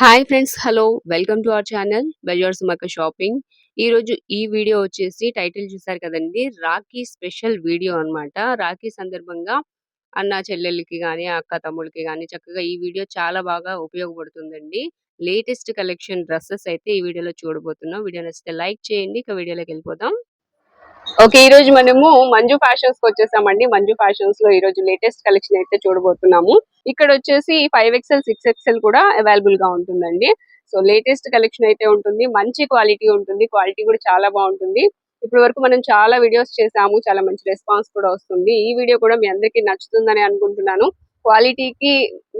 Hi friends hello welcome to our channel Bazaar Sumakka shopping ఈ రోజు ఈ video వచ్చేసి టైటిల్ చూసారు కదండి? రాఖీ స్పెషల్ వీడియో అన్నమాట. రాఖీ సందర్భంగా అన్న చెల్లెళ్ళకి కానీ అక్క తమ్ముళ్ళకి కానీ చక్కగా ఈ వీడియో చాలా బాగా ఉపయోగపడుతుందండి. లేటెస్ట్ కలెక్షన్ డ్రెస్సెస్ అయితే ఈ వీడియోలో చూడబోతున్నాం. వీడియో నచ్చితే లైక్ చేయండి. ఇక వీడియోలోకి వెళ్ళిపోదాం. ఓకే ఈ రోజు మనము మంజు ఫ్యాషన్స్కి వచ్చేసామండి. మంజు ఫ్యాషన్స్లో ఈ రోజు లేటెస్ట్ కలెక్షన్ అయితే చూడబోతున్నాము. ఇక్కడ వచ్చేసి ఫైవ్ ఎక్స్ఎల్ సిక్స్ ఎక్స్ఎల్ కూడా అవైలబుల్గా ఉంటుందండి. సో లేటెస్ట్ కలెక్షన్ అయితే ఉంటుంది. మంచి క్వాలిటీ ఉంటుంది. క్వాలిటీ కూడా చాలా బాగుంటుంది. ఇప్పటి వరకు మనం చాలా వీడియోస్ చేసాము. చాలా మంచి రెస్పాన్స్ కూడా వస్తుంది. ఈ వీడియో కూడా మీ అందరికీ నచ్చుతుందని అనుకుంటున్నాను. క్వాలిటీకి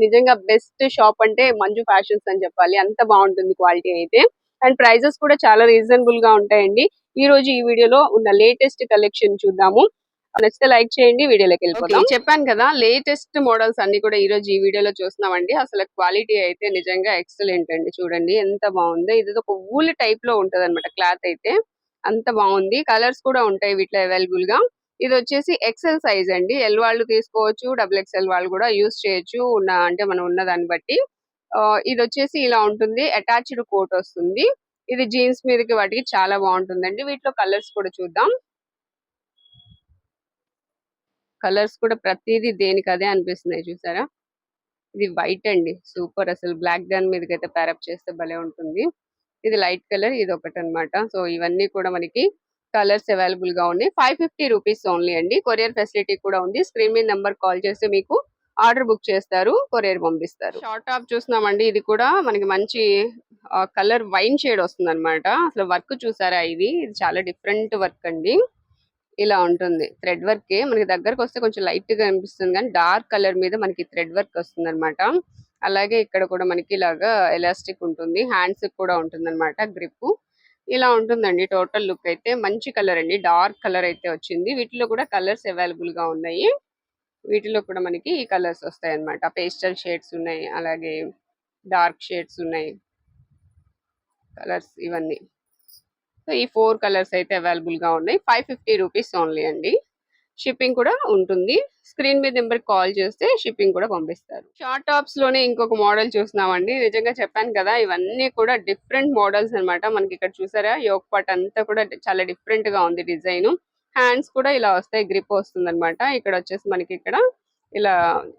నిజంగా బెస్ట్ షాప్ అంటే మంజు ఫ్యాషన్స్ అని చెప్పాలి. అంత బాగుంటుంది క్వాలిటీ అయితే. అండ్ ప్రైజెస్ కూడా చాలా రీజనబుల్గా ఉంటాయండి. ఈ రోజు ఈ వీడియోలో ఉన్న లేటెస్ట్ కలెక్షన్ చూద్దాము. నచ్చితే లైక్ చేయండి వీడియోలోకి వెళ్ళిపోతాం చెప్పాను కదా లేటెస్ట్ మోడల్స్ అన్ని కూడా ఈ రోజు ఈ వీడియోలో చూస్తున్నామండి. అసలు క్వాలిటీ అయితే నిజంగా ఎక్సలెంట్ అండి. చూడండి ఎంత బాగుందో. ఇది ఒక ఊల్ టైప్లో ఉంటది అనమాట క్లాత్ అయితే. అంత బాగుంది. కలర్స్ కూడా ఉంటాయి వీటిలో అవైలబుల్గా. ఇది వచ్చేసి ఎక్సెల్ సైజ్ అండి. ఎల్ వాళ్ళు తీసుకోవచ్చు డబుల్ ఎక్స్ఎల్ వాళ్ళు కూడా యూస్ చేయొచ్చు. ఉన్న అంటే మనం ఉన్న దాన్ని బట్టి. ఇది వచ్చేసి ఇలా ఉంటుంది. అటాచ్డ్ కోట్ వస్తుంది. ఇది జీన్స్ మీదకి వాటికి చాలా బాగుంటుందండి. వీటిలో కలర్స్ కూడా చూద్దాం. కలర్స్ కూడా ప్రతిదీ దేనికి అదే అనిపిస్తున్నాయి చూసారా? ఇది వైట్ అండి. సూపర్ అసలు. బ్లాక్ దాని మీదకి అయితే ప్యారప్ చేస్తే భలే ఉంటుంది. ఇది లైట్ కలర్ ఇది ఒకటి అన్నమాట. సో ఇవన్నీ కూడా మనకి కలర్స్ అవైలబుల్గా ఉన్నాయి. ఫైవ్ ఫిఫ్టీ రూపీస్ ఓన్లీ అండి. కొరియర్ ఫెసిలిటీ కూడా ఉంది. స్క్రీన్ మీద నెంబర్ కాల్ చేస్తే మీకు ఆర్డర్ బుక్ చేస్తారు కొరియర్ పంపిస్తారు. షార్ట్ టాప్ చూస్తున్నామండి ఇది కూడా మనకి మంచి కలర్ వైన్ షేడ్ వస్తుంది అనమాట అసలు వర్క్ చూసారా ఇది? ఇది చాలా డిఫరెంట్ వర్క్ అండి. ఇలా ఉంటుంది. Thread work. మనకి దగ్గరకు వస్తే కొంచెం లైట్గా అనిపిస్తుంది కానీ డార్క్ కలర్ మీద మనకి థ్రెడ్ వర్క్ వస్తుంది అనమాట అలాగే ఇక్కడ కూడా మనకి ఇలాగా ఎలాస్టిక్ ఉంటుంది. హ్యాండ్స్ కూడా ఉంటుంది అనమాట గ్రిప్ ఇలా ఉంటుందండి. టోటల్ లుక్ అయితే మంచి కలర్ అండి. డార్క్ కలర్ అయితే వచ్చింది. వీటిలో కూడా కలర్స్ అవైలబుల్గా ఉన్నాయి. వీటిలో కూడా మనకి ఈ కలర్స్ వస్తాయి అన్నమాట పేస్టల్ షేడ్స్ ఉన్నాయి అలాగే డార్క్ షేడ్స్ ఉన్నాయి. కలర్స్ ఇవన్నీ. సో ఈ ఫోర్ కలర్స్ అయితే అవైలబుల్గా ఉన్నాయి. ఫైవ్ ఫిఫ్టీ రూపీస్ ఓన్లీ అండి. షిప్పింగ్ కూడా ఉంటుంది. స్క్రీన్ మీద నెంబర్ కాల్ చేస్తే షిప్పింగ్ కూడా పంపిస్తారు. షార్ట్ టాప్స్లోనే ఇంకొక మోడల్ చూస్తున్నామండి. నిజంగా చెప్పాను కదా ఇవన్నీ కూడా డిఫరెంట్ మోడల్స్ అన్నమాట. మనకి ఇక్కడ చూసారా యోక్ పాట్ అంతా కూడా చాలా డిఫరెంట్గా ఉంది డిజైన్. హ్యాండ్స్ కూడా ఇలా వస్తాయి గ్రిప్ వస్తుంది అనమాట ఇక్కడ వచ్చేసి మనకి ఇక్కడ ఇలా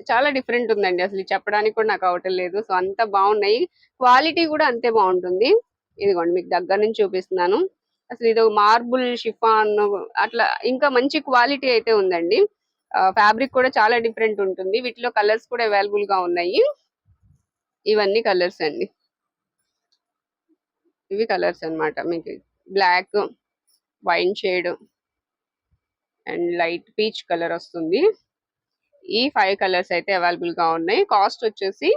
చాలా డిఫరెంట్ ఉందండి. అసలు చెప్పడానికి కూడా నాకు అవటం లేదు. సో అంత బాగున్నాయి. క్వాలిటీ కూడా అంతే బాగుంటుంది. ఇదిగోండి మీకు దగ్గర నుంచి చూపిస్తున్నాను. అసలు ఇది మార్బుల్ షిఫాన్ అట్లా ఇంకా మంచి క్వాలిటీ అయితే ఉందండి. ఫ్యాబ్రిక్ కూడా చాలా డిఫరెంట్ ఉంటుంది. వీటిలో కలర్స్ కూడా అవైలబుల్గా ఉన్నాయి. ఇవన్నీ కలర్స్ అండి. ఇవి కలర్స్ అన్నమాట. మీకు black wine shade and light peach colour వస్తుంది. ఈ ఫైవ్ కలర్స్ అయితే అవైలబుల్గా ఉన్నాయి. కాస్ట్ వచ్చేసి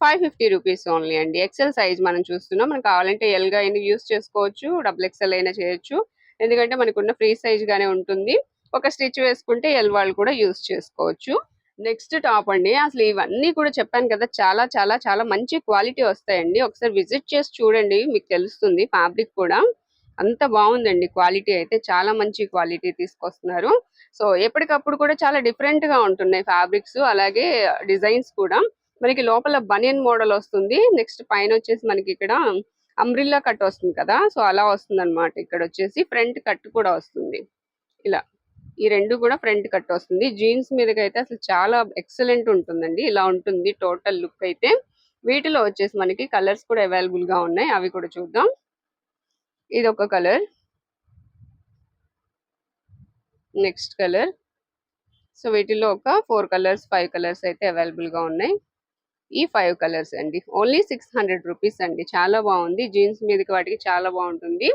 ఫైవ్ ఫిఫ్టీ రూపీస్ ఓన్లీ అండి. ఎక్సెల్ సైజ్ మనం చూస్తున్నాం. మనకు కావాలంటే ఎల్గా అయినా యూస్ చేసుకోవచ్చు డబుల్ ఎక్సెల్ అయినా చేయొచ్చు. ఎందుకంటే మనకున్న ఫ్రీ సైజ్గానే ఉంటుంది. ఒక స్టిచ్ వేసుకుంటే ఎల్ వాళ్ళు కూడా యూస్ చేసుకోవచ్చు. నెక్స్ట్ టాప్ అండి. అసలు ఇవన్నీ కూడా చెప్పాను కదా చాలా చాలా చాలా మంచి క్వాలిటీ వస్తాయండి. ఒకసారి విజిట్ చేసి చూడండి మీకు తెలుస్తుంది ఫ్యాబ్రిక్ కూడా. అంత బాగుందండి క్వాలిటీ అయితే. చాలా మంచి క్వాలిటీ తీసుకొస్తున్నారు. సో ఎప్పటికప్పుడు కూడా చాలా డిఫరెంట్గా ఉంటున్నాయి ఫ్యాబ్రిక్స్ అలాగే డిజైన్స్ కూడా. మనకి లోపల బనియన్ మోడల్ వస్తుంది. నెక్స్ట్ పైన వచ్చేసి మనకి ఇక్కడ అంబ్రిల్లా కట్ వస్తుంది కదా. సో అలా వస్తుంది అనమాట ఇక్కడ వచ్చేసి ఫ్రంట్ కట్ కూడా వస్తుంది. ఇలా ఈ రెండు కూడా ఫ్రంట్ కట్ వస్తుంది. జీన్స్ మీదకి అయితే అసలు చాలా ఎక్సలెంట్ ఉంటుందండి. ఇలా ఉంటుంది టోటల్ లుక్ అయితే. వీటిలో వచ్చేసి మనకి కలర్స్ కూడా అవైలబుల్గా ఉన్నాయి. అవి కూడా చూద్దాం. ఇది ఒక కలర్. Next colour. సో వీటిలో ఒక ఫోర్ కలర్స్ ఫైవ్ కలర్స్ అయితే అవైలబుల్గా ఉన్నాయి. ఈ ఫైవ్ కలర్స్ అండి. ఓన్లీ సిక్స్ హండ్రెడ్ రూపీస్ అండి. చాలా బాగుంది. జీన్స్ మీదకి వాటికి చాలా బాగుంటుంది.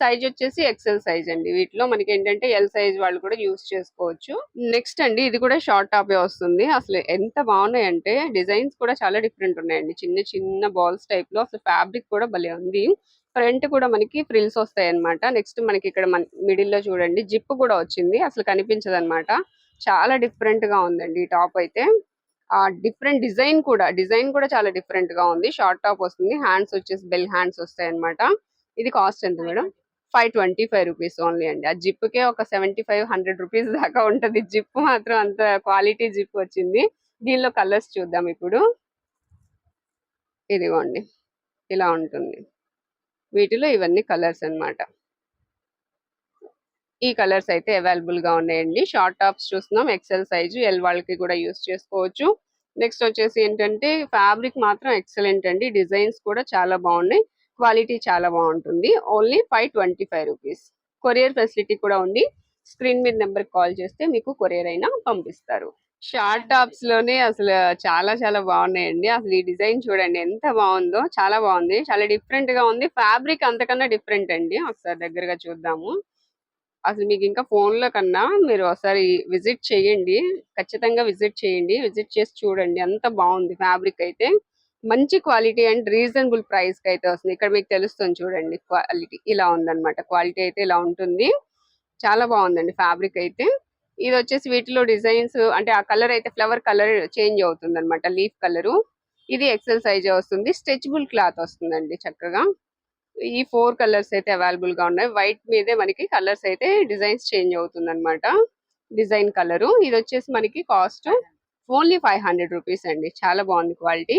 సైజ్ వచ్చేసి ఎక్సెల్ సైజ్ అండి. వీటిలో మనకి ఏంటంటే ఎల్ సైజ్ వాళ్ళు కూడా యూస్ చేసుకోవచ్చు. నెక్స్ట్ అండి ఇది కూడా షార్ట్ టాపే వస్తుంది. అసలు ఎంత బాగున్నాయి అంటే డిజైన్స్ కూడా చాలా డిఫరెంట్ ఉన్నాయండి. చిన్న చిన్న బాల్స్ టైప్లో అసలు ఫ్యాబ్రిక్ కూడా భలే ఉంది. ఫ్రంట్ కూడా మనకి ఫ్రిల్స్ వస్తాయి అనమాట నెక్స్ట్ మనకి ఇక్కడ మిడిల్లో చూడండి జిప్ కూడా వచ్చింది. అసలు కనిపించదు అనమాట చాలా డిఫరెంట్గా ఉందండి ఈ టాప్ అయితే. ఆ డిఫరెంట్ డిజైన్ కూడా డిజైన్ కూడా చాలా డిఫరెంట్గా ఉంది. షార్ట్ టాప్ వస్తుంది. హ్యాండ్స్ వచ్చేసి బెల్ హ్యాండ్స్ వస్తాయి అనమాట ఇది కాస్ట్ ఎంత madam? Five twenty five rupees only అండి. ఆ జిప్ కే ఒక సెవెంటీ ఫైవ్ హండ్రెడ్ రూపీస్ దాకా ఉంటది జిప్. మాత్రం అంత క్వాలిటీ జిప్ వచ్చింది. దీనిలో కలర్స్ చూద్దాం ఇప్పుడు. ఇదిగోండి. ఇలా ఉంటుంది. వీటిలో ఇవన్నీ కలర్స్ అన్నమాట. ఈ కలర్స్ అయితే అవైలబుల్గా ఉన్నాయండి. షార్ట్ టాప్స్ చూస్తున్నాం ఎక్సెల్ సైజు ఎల్ వాళ్ళకి కూడా యూస్ చేసుకోవచ్చు. నెక్స్ట్ వచ్చేసి ఏంటంటే ఫ్యాబ్రిక్ మాత్రం ఎక్సలెంట్ అండి. డిజైన్స్ కూడా చాలా బాగున్నాయి. క్వాలిటీ చాలా బాగుంటుంది. Only five twenty five rupees. Courier facility కూడా ఉంది. స్క్రీన్ మీద నెంబర్ కాల్ చేస్తే మీకు కొరియర్ అయినా పంపిస్తారు. షార్ట్ టాప్స్లోనే అసలు చాలా చాలా బాగున్నాయండి. అసలు ఈ డిజైన్ చూడండి ఎంత బాగుందో చాలా బాగుంది. చాలా డిఫరెంట్గా ఉంది. ఫ్యాబ్రిక్ అంతకన్నా డిఫరెంట్ అండి. ఒకసారి దగ్గరగా చూద్దాము. అసలు మీకు ఇంకా ఫోన్లో కన్నా మీరు ఒకసారి విజిట్ చేయండి. ఖచ్చితంగా విజిట్ చేయండి. విజిట్ చేసి చూడండి. అంత బాగుంది ఫ్యాబ్రిక్ అయితే. మంచి క్వాలిటీ అండ్ రీజనబుల్ ప్రైస్కి అయితే వస్తుంది. ఇక్కడ మీకు తెలుస్తుంది చూడండి క్వాలిటీ. ఇలా ఉందన్నమాట. క్వాలిటీ అయితే ఇలా ఉంటుంది. చాలా బాగుందండి ఫ్యాబ్రిక్ అయితే. ఇది వచ్చేసి వీటిలో డిజైన్స్ అంటే ఆ కలర్ అయితే ఫ్లవర్ కలర్ చేంజ్ అవుతుంది అనమాట లీఫ్ కలర్. ఇది ఎక్సెల్ సైజ్ వస్తుంది. స్ట్రెచబుల్ క్లాత్ వస్తుందండి చక్కగా. ఈ ఫోర్ కలర్స్ అయితే అవైలబుల్గా ఉన్నాయి. వైట్ మీదే మనకి కలర్స్ అయితే డిజైన్స్ చేంజ్ అవుతుంది అనమాట డిజైన్ కలర్. ఇది వచ్చేసి మనకి cost only five hundred rupees అండి. చాలా బాగుంది క్వాలిటీ.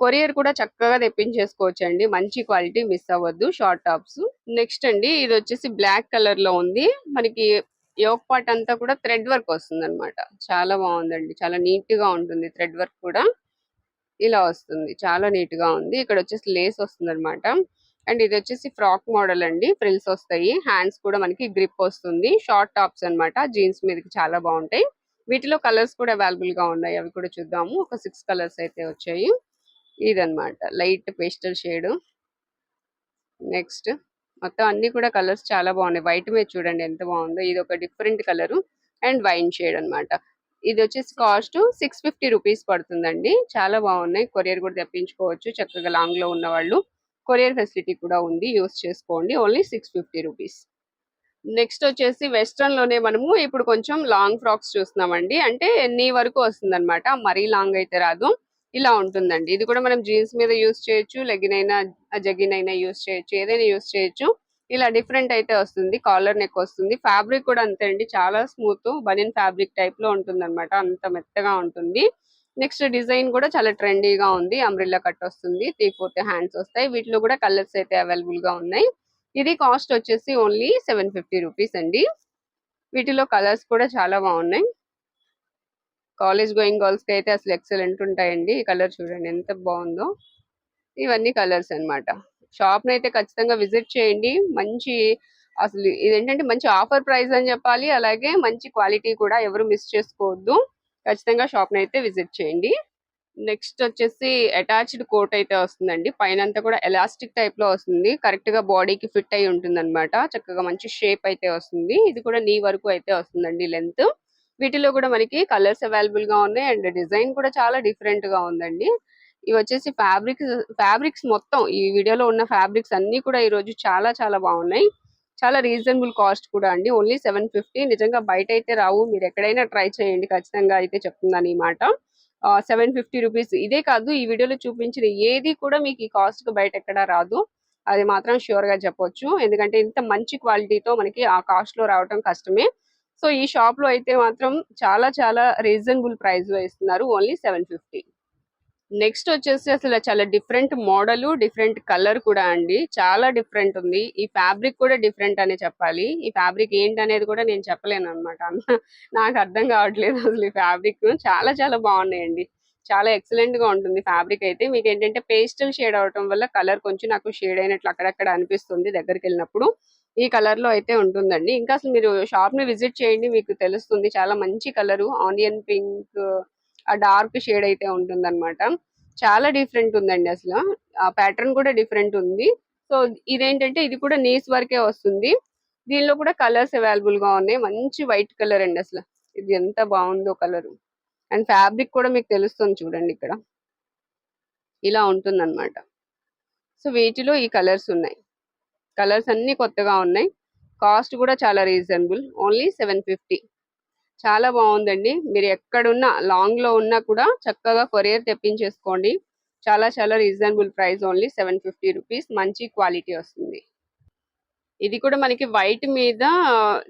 కొరియర్ కూడా చక్కగా తెప్పించేసుకోవచ్చు అండి మంచి క్వాలిటీ మిస్ అవ్వద్దు. Short tops. నెక్స్ట్ అండి ఇది వచ్చేసి బ్లాక్ కలర్లో ఉంది. మనకి యోక్ పార్ట్ అంతా కూడా థ్రెడ్ వర్క్ వస్తుంది అనమాట చాలా బాగుందండి. చాలా నీట్గా ఉంటుంది థ్రెడ్ వర్క్ కూడా. ఇలా వస్తుంది. చాలా నీట్గా ఉంది. ఇక్కడ వచ్చేసి లేస్ వస్తుంది అనమాట అండ్ ఇది వచ్చేసి ఫ్రాక్ మోడల్ అండి. ఫ్రిల్స్ వస్తాయి. హ్యాండ్స్ కూడా మనకి గ్రిప్ వస్తుంది. షార్ట్ టాప్స్ అన్నమాట. జీన్స్ మీదకి చాలా బాగుంటాయి. వీటిలో కలర్స్ కూడా అవైలబుల్గా ఉన్నాయి. అవి కూడా చూద్దాము. ఒక సిక్స్ కలర్స్ అయితే వచ్చాయి. ఇదనమాట లైట్ పేస్టల్ షేడ్. నెక్స్ట్ మొత్తం అన్ని కూడా కలర్స్ చాలా బాగున్నాయి. వైట్ మీద చూడండి ఎంత బాగుందో. ఇది ఒక different colour and wine shade అన్నమాట. ఇది వచ్చేసి కాస్ట్ సిక్స్ ఫిఫ్టీ రూపీస్ పడుతుందండి. చాలా బాగున్నాయి. కొరియర్ కూడా తెప్పించుకోవచ్చు. చక్కగా లాంగ్లో ఉన్న వాళ్ళు. కొరియర్ ఫెసిలిటీ కూడా ఉంది. యూస్ చేసుకోండి. Only six fifty rupees. Next వచ్చేసి వెస్ట్రన్లోనే మనము ఇప్పుడు కొంచెం లాంగ్ ఫ్రాక్స్ చూస్తున్నామండి. అంటే ఎన్ని వరకు వస్తుంది మరీ లాంగ్ అయితే రాదు. ఇలా ఉంటుందండి. ఇది కూడా మనం జీన్స్ మీద యూస్ చేయొచ్చు లెగిన్ అయినా జగిన్ అయినా యూస్ చేయొచ్చు ఏదైనా యూస్ చేయొచ్చు. ఇలా డిఫరెంట్ అయితే వస్తుంది కాలర్ నెక్ వస్తుంది. ఫ్యాబ్రిక్ కూడా అంతే అండి. చాలా స్మూత్ బనియన్ ఫ్యాబ్రిక్ టైప్లో ఉంటుంది అనమాట అంత మెత్తగా ఉంటుంది. నెక్స్ట్ డిజైన్ కూడా చాలా ట్రెండీగా ఉంది. అంబ్రిల్లా కట్ వస్తుంది త్రీ ఫోర్త్ హ్యాండ్స్ వస్తాయి. వీటిలో కూడా కలర్స్ అయితే అవైలబుల్గా ఉన్నాయి. ఇది కాస్ట్ వచ్చేసి ఓన్లీ సెవెన్ ఫిఫ్టీ రూపీస్ అండి. వీటిలో కలర్స్ కూడా చాలా బాగున్నాయి. కాలేజ్ గోయింగ్ గర్ల్స్కి అయితే అసలు ఎక్సలెంట్ ఉంటాయండి. ఈ కలర్ చూడండి ఎంత బాగుందో. ఇవన్నీ కలర్స్ అన్నమాట. షాప్ని అయితే ఖచ్చితంగా విజిట్ చేయండి. మంచి అసలు ఇదేంటంటే మంచి ఆఫర్ ప్రైస్ అని చెప్పాలి. అలాగే మంచి క్వాలిటీ కూడా ఎవరు మిస్ చేసుకోవద్దు. ఖచ్చితంగా షాప్ని అయితే విజిట్ చేయండి. నెక్స్ట్ వచ్చేసి అటాచ్డ్ కోట్ అయితే వస్తుందండి. పైన అంతా కూడా ఎలాస్టిక్ టైప్లో వస్తుంది. కరెక్ట్గా బాడీకి ఫిట్ అయి ఉంటుంది చక్కగా మంచి షేప్ అయితే వస్తుంది. ఇది కూడా నీ వరకు అయితే వస్తుందండి లెంత్. వీటిలో కూడా మనకి కలర్స్ అవైలబుల్గా ఉన్నాయి అండ్ డిజైన్ కూడా చాలా డిఫరెంట్గా ఉందండి. ఇవి వచ్చేసి ఫ్యాబ్రిక్స్ ఫ్యాబ్రిక్స్ మొత్తం ఈ వీడియోలో ఉన్న ఫ్యాబ్రిక్స్ అన్ని కూడా ఈ రోజు చాలా చాలా బాగున్నాయి. చాలా రీజనబుల్ కాస్ట్ కూడా అండి. Only seven fifty. నిజంగా బయట అయితే రావు. మీరు ఎక్కడైనా ట్రై చేయండి. ఖచ్చితంగా అయితే చెప్తున్నాను ఈ మాట. Seven fifty rupees. ఇదే కాదు ఈ వీడియోలో చూపించిన ఏది కూడా మీకు ఈ కాస్ట్కి బయట ఎక్కడా రాదు. అది మాత్రం షూర్గా చెప్పొచ్చు. ఎందుకంటే ఇంత మంచి క్వాలిటీతో మనకి ఆ కాస్ట్లో రావటం కష్టమే. సో ఈ షాప్లో అయితే మాత్రం చాలా చాలా రీజనబుల్ ప్రైస్లో ఇస్తున్నారు ఓన్లీ సెవెన్ ఫిఫ్టీ. నెక్స్ట్ వచ్చేసి అసలు చాలా డిఫరెంట్ మోడల్ డిఫరెంట్ కలర్ కూడా అండి. చాలా డిఫరెంట్ ఉంది. ఈ ఫ్యాబ్రిక్ కూడా డిఫరెంట్ అనే చెప్పాలి. ఈ ఫ్యాబ్రిక్ ఏంటి అనేది కూడా నేను చెప్పలేను అనమాట నాకు అర్థం కావట్లేదు అసలు ఈ ఫ్యాబ్రిక్. చాలా చాలా బాగున్నాయండి. చాలా ఎక్సలెంట్గా ఉంటుంది ఫ్యాబ్రిక్ అయితే. మీకు ఏంటంటే పేస్టల్ షేడ్ అవడం వల్ల కలర్ కొంచెం నాకు షేడ్ అయినట్లు అక్కడక్కడ అనిపిస్తుంది దగ్గరికి వెళ్ళినప్పుడు. ఈ కలర్లో అయితే ఉంటుందండి. ఇంకా అసలు మీరు షాప్ని విజిట్ చేయండి మీకు తెలుస్తుంది. చాలా మంచి కలర్. ఆనియన్ పింక్ ఆ డార్క్ షేడ్ అయితే ఉంటుందన్నమాట. చాలా డిఫరెంట్ ఉందండి అసలు. ఆ ప్యాటర్న్ కూడా డిఫరెంట్ ఉంది. సో ఇదేంటంటే ఇది కూడా నీస్ వరకే వస్తుంది. దీనిలో కూడా కలర్స్ అవైలబుల్గా ఉన్నాయి. మంచి వైట్ కలర్ అండి అసలు. ఇది ఎంత బాగుందో కలర్. అండ్ ఫ్యాబ్రిక్ కూడా మీకు తెలుస్తుంది చూడండి ఇక్కడ. ఇలా ఉంటుంది సో వీటిలో ఈ కలర్స్ ఉన్నాయి. కలర్స్ అన్ని కొత్తగా ఉన్నాయి. కాస్ట్ కూడా చాలా రీజనబుల్. Only seven fifty. చాలా బాగుందండి. మీరు ఎక్కడున్నా లాంగ్లో ఉన్నా కూడా చక్కగా కొరియర్ తెప్పించేసుకోండి. చాలా చాలా reasonable price only seven fifty rupees. మంచి క్వాలిటీ వస్తుంది. ఇది కూడా మనకి వైట్ మీద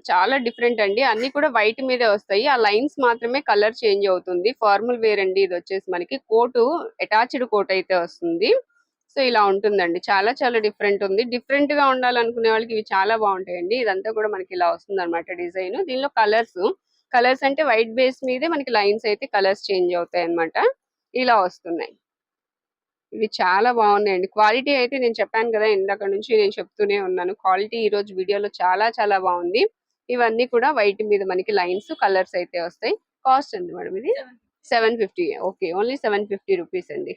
చాలా డిఫరెంట్ అండి. అన్ని కూడా వైట్ మీదే వస్తాయి. ఆ లైన్స్ మాత్రమే కలర్ చేంజ్ అవుతుంది. ఫార్మల్ వేర్ అండి ఇది వచ్చేసి మనకి. కోటు అటాచ్డ్ కోట్ అయితే వస్తుంది. సో ఇలా ఉంటుందండి. చాలా చాలా డిఫరెంట్ ఉంది. డిఫరెంట్గా ఉండాలనుకునే వాళ్ళకి ఇవి చాలా బాగుంటాయండి. ఇదంతా కూడా మనకి ఇలా వస్తుంది అనమాట డిజైన్. దీనిలో కలర్స్ కలర్స్ అంటే వైట్ బేస్ మీదే మనకి లైన్స్ అయితే కలర్స్ చేంజ్ అవుతాయి అన్నమాట ఇలా వస్తున్నాయి. ఇవి చాలా బాగున్నాయండి. క్వాలిటీ అయితే నేను చెప్పాను కదా ఇందాక నుంచి నేను చెప్తూనే ఉన్నాను. క్వాలిటీ ఈ రోజు వీడియోలో చాలా చాలా బాగుంది. ఇవన్నీ కూడా వైట్ మీద మనకి లైన్స్ కలర్స్ అయితే వస్తాయి. కాస్ట్ ఎంత మేడం ఇది? Seven fifty. Okay. Only seven fifty rupees అండి.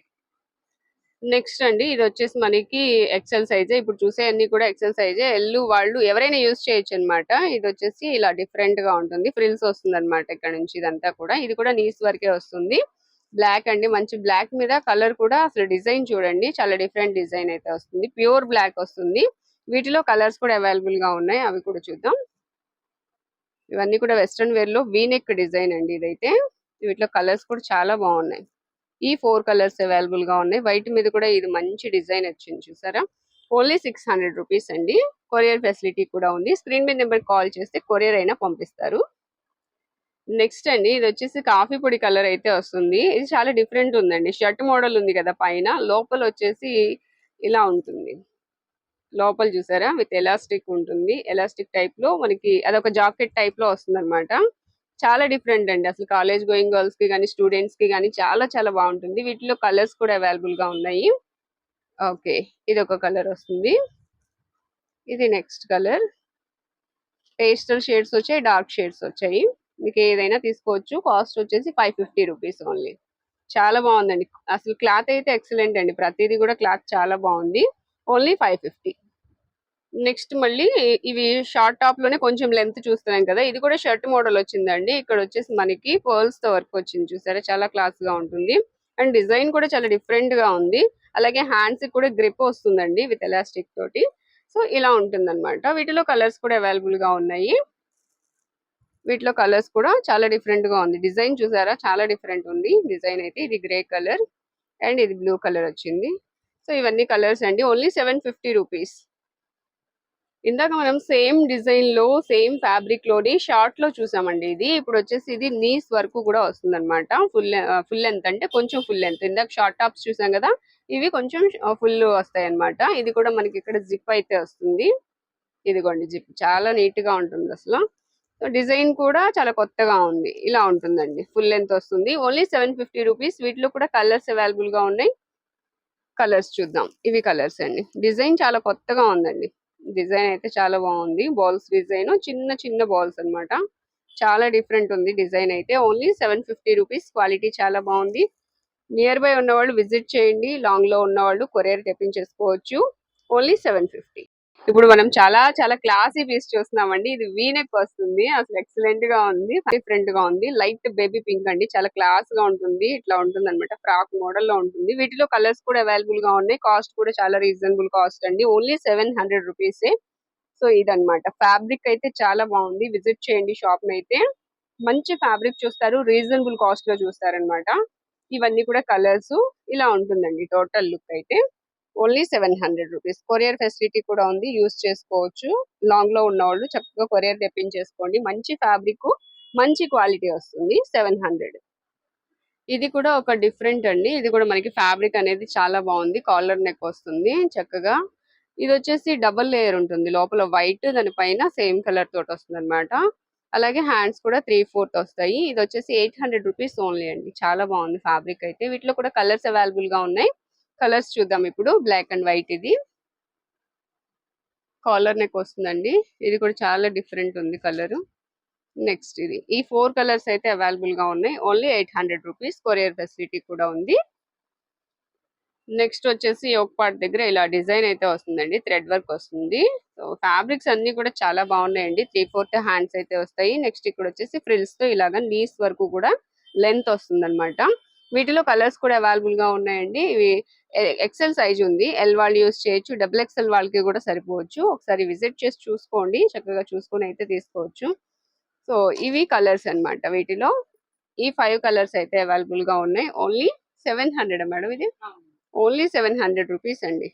నెక్స్ట్ అండి ఇది వచ్చేసి మనకి ఎక్సెల్ సైజే ఇప్పుడు చూసే అన్ని కూడా ఎక్సెల్ సైజే ఎల్లు వాళ్ళు ఎవరైనా యూజ్ చేయొచ్చు అన్నమాట. ఇది వచ్చేసి ఇలా డిఫరెంట్గా ఉంటుంది. ఫ్రిల్స్ వస్తుంది అనమాట ఇక్కడ నుంచి ఇదంతా కూడా. ఇది కూడా నీస్ వరకే వస్తుంది. బ్లాక్ అండి. మంచి బ్లాక్ మీద కలర్ కూడా అసలు డిజైన్ చూడండి. చాలా డిఫరెంట్ డిజైన్ అయితే వస్తుంది. ప్యూర్ బ్లాక్ వస్తుంది. వీటిలో కలర్స్ కూడా అవైలబుల్గా ఉన్నాయి. అవి కూడా చూద్దాం. ఇవన్నీ కూడా వెస్ట్రన్ వేర్లో వీనెక్ డిజైన్ అండి ఇదైతే. వీటిలో కలర్స్ కూడా చాలా బాగున్నాయి. ఈ ఫోర్ కలర్స్ అవైలబుల్గా ఉన్నాయి. వైట్ మీద కూడా ఇది మంచి డిజైన్ వచ్చింది చూసారా? ఓన్లీ సిక్స్ హండ్రెడ్ రూపీస్ అండి. కొరియర్ ఫెసిలిటీ కూడా ఉంది. స్క్రీన్ మీద నెంబర్ కాల్ చేస్తే కొరియర్ అయినా పంపిస్తారు. నెక్స్ట్ అండి ఇది వచ్చేసి కాఫీ పొడి కలర్ అయితే వస్తుంది. ఇది చాలా డిఫరెంట్ ఉందండి. షర్ట్ మోడల్ ఉంది కదా పైన. లోపల వచ్చేసి ఇలా ఉంటుంది. లోపల చూసారా? విత్ ఎలాస్టిక్ ఉంటుంది. ఎలాస్టిక్ టైప్లో మనకి అదొక జాకెట్ టైప్లో వస్తుంది అనమాట చాలా డిఫరెంట్ అండి. అసలు కాలేజ్ గోయింగ్ గర్ల్స్కి కానీ స్టూడెంట్స్కి కానీ చాలా చాలా బాగుంటుంది. వీటిలో కలర్స్ కూడా అవైలబుల్గా ఉన్నాయి. ఓకే. ఇది ఒక కలర్ వస్తుంది. ఇది నెక్స్ట్ కలర్. పేస్టల్ షేడ్స్ వచ్చాయి డార్క్ షేడ్స్ వచ్చాయి. మీకు ఏదైనా తీసుకోవచ్చు. కాస్ట్ వచ్చేసి ఫైవ్ ఫిఫ్టీ రూపీస్ ఓన్లీ. చాలా బాగుందండి. అసలు క్లాత్ అయితే ఎక్సలెంట్ అండి. ప్రతిదీ కూడా క్లాత్ చాలా బాగుంది. Only five fifty. నెక్స్ట్ మళ్ళీ ఇవి షార్ట్ టాప్లోనే కొంచెం లెంత్ చూస్తున్నాం కదా ఇది కూడా షర్ట్ మోడల్ వచ్చిందండి. ఇక్కడ వచ్చేసి మనకి పర్ల్స్తో వర్క్ వచ్చింది చూసారా చాలా క్లాస్గా ఉంటుంది. అండ్ డిజైన్ కూడా చాలా డిఫరెంట్గా ఉంది. అలాగే హ్యాండ్స్ కూడా గ్రిప్ వస్తుందండి విత్ ఎలాస్టిక్ తోటి. సో ఇలా ఉంటుంది వీటిలో కలర్స్ కూడా అవైలబుల్గా ఉన్నాయి. వీటిలో కలర్స్ కూడా చాలా డిఫరెంట్గా ఉంది. డిజైన్ చూసారా చాలా డిఫరెంట్ ఉంది. డిజైన్ అయితే ఇది గ్రే కలర్ అండ్ ఇది బ్లూ కలర్ వచ్చింది. సో ఇవన్నీ కలర్స్ అండి. Only seven fifty rupees. ఇందాక మనం సేమ్ డిజైన్లో సేమ్ ఫ్యాబ్రిక్లోని షార్ట్లో చూసామండి ఇది. ఇప్పుడు వచ్చేసి ఇది నీస్ వరకు కూడా వస్తుంది అనమాట ఫుల్ ఫుల్ లెంత్ అంటే కొంచెం ఫుల్ లెంత్ ఇందాక షార్ట్ టాప్స్ చూసాం కదా ఇవి కొంచెం ఫుల్ వస్తాయి అనమాట ఇది కూడా మనకి ఇక్కడ జిప్ అయితే వస్తుంది. ఇదిగోండి జిప్ చాలా నీట్గా ఉంటుంది అసలు. సో డిజైన్ కూడా చాలా కొత్తగా ఉంది. ఇలా ఉంటుందండి. ఫుల్ లెంత్ వస్తుంది. ఓన్లీ సెవెన్ ఫిఫ్టీ రూపీస్ వీటిలో కూడా కలర్స్ అవైలబుల్గా ఉన్నాయి. కలర్స్ చూద్దాం. ఇవి కలర్స్ అండి. డిజైన్ చాలా కొత్తగా ఉందండి. డిజైన్ అయితే చాలా బాగుంది. బాల్స్ డిజైన్ చిన్న చిన్న బాల్స్ అన్నమాట. చాలా డిఫరెంట్ ఉంది డిజైన్ అయితే. Only seven fifty rupees. Quality చాలా బాగుంది. నియర్ బై ఉన్నవాళ్ళు విజిట్ చేయండి. లాంగ్లో కొరియర్ తెప్పించేసుకోవచ్చు. Only seven fifty. ఇప్పుడు మనం చాలా చాలా క్లాసీ పీస్ చూస్తున్నామండి. ఇది వీనెక్ వస్తుంది. అసలు ఎక్సలెంట్గా ఉంది. డిఫరెంట్గా ఉంది. లైట్ బేబీ పింక్ అండి. చాలా క్లాస్గా ఉంటుంది. ఇట్లా ఉంటుంది అనమాట ఫ్రాక్ మోడల్లో ఉంటుంది. వీటిలో కలర్స్ కూడా అవైలబుల్గా ఉన్నాయి. కాస్ట్ కూడా చాలా రీజనబుల్ కాస్ట్ అండి. Only seven hundred rupees so ఇదనమాట ఫ్యాబ్రిక్ అయితే చాలా బాగుంది. విజిట్ చేయండి షాప్ అయితే. మంచి ఫ్యాబ్రిక్ చూస్తారు. రీజనబుల్ కాస్ట్లో చూస్తారనమాట ఇవన్నీ కూడా కలర్స్ ఇలా ఉంటుందండి. టోటల్ లుక్ అయితే. Only seven hundred rupees. Courier facility కూడా ఉంది యూస్ చేసుకోవచ్చు. లాంగ్లో ఉన్న వాళ్ళు చక్కగా కొరియర్ తెప్పించేసుకోండి. మంచి ఫ్యాబ్రిక్ మంచి క్వాలిటీ వస్తుంది సెవెన్ హండ్రెడ్. ఇది కూడా ఒక డిఫరెంట్ అండి. ఇది కూడా మనకి ఫ్యాబ్రిక్ అనేది చాలా బాగుంది. కాలర్ నెక్ వస్తుంది చక్కగా. ఇది వచ్చేసి డబుల్ లేయర్ ఉంటుంది. లోపల వైట్ దానిపైన సేమ్ కలర్ తోటి వస్తుంది అనమాట అలాగే హ్యాండ్స్ కూడా త్రీ ఫోర్త్ వస్తాయి. ఇది వచ్చేసి ఎయిట్ హండ్రెడ్ రూపీస్ ఓన్లీ అండి. చాలా బాగుంది ఫ్యాబ్రిక్ అయితే. వీటిలో కూడా కలర్స్ అవైలబుల్గా ఉన్నాయి. కలర్స్ చూద్దాం ఇప్పుడు. బ్లాక్ అండ్ వైట్ ఇది. కాలర్ నెక్ వస్తుందండి. ఇది కూడా చాలా డిఫరెంట్ ఉంది కలర్ నెక్స్ట్ ఇది. ఈ ఫోర్ కలర్స్ అయితే అవైలబుల్గా ఉన్నాయి. Only eight hundred rupees courier facility కూడా ఉంది. నెక్స్ట్ వచ్చేసి ఒక పార్ట్ దగ్గర ఇలా డిజైన్ అయితే వస్తుందండి. థ్రెడ్ వర్క్ వస్తుంది. సో ఫ్యాబ్రిక్స్ అన్ని కూడా చాలా బాగున్నాయండి. త్రీ ఫోర్త్ హ్యాండ్స్ అయితే వస్తాయి. నెక్స్ట్ ఇక్కడ వచ్చేసి ఫ్రిల్స్తో ఇలాగా నీస్ వరకు కూడా లెంత్ వస్తుంది అనమాట వీటిలో కలర్స్ కూడా అవైలబుల్గా ఉన్నాయండి. ఇవి ఎక్సెల్ సైజ్ ఉంది. ఎల్ వాళ్ళు యూస్ చేయొచ్చు. డబుల్ ఎక్సెల్ వాళ్ళకి కూడా సరిపోవచ్చు. ఒకసారి విజిట్ చేసి చూసుకోండి. చక్కగా చూసుకొని అయితే తీసుకోవచ్చు. సో ఇవి కలర్స్ అన్నమాట వీటిలో. ఈ ఫైవ్ కలర్స్ అయితే అవైలబుల్గా ఉన్నాయి. ఓన్లీ సెవెన్ హండ్రెడ్ మేడం ఇది? ఓన్లీ సెవెన్ హండ్రెడ్ రూపీస్ అండి.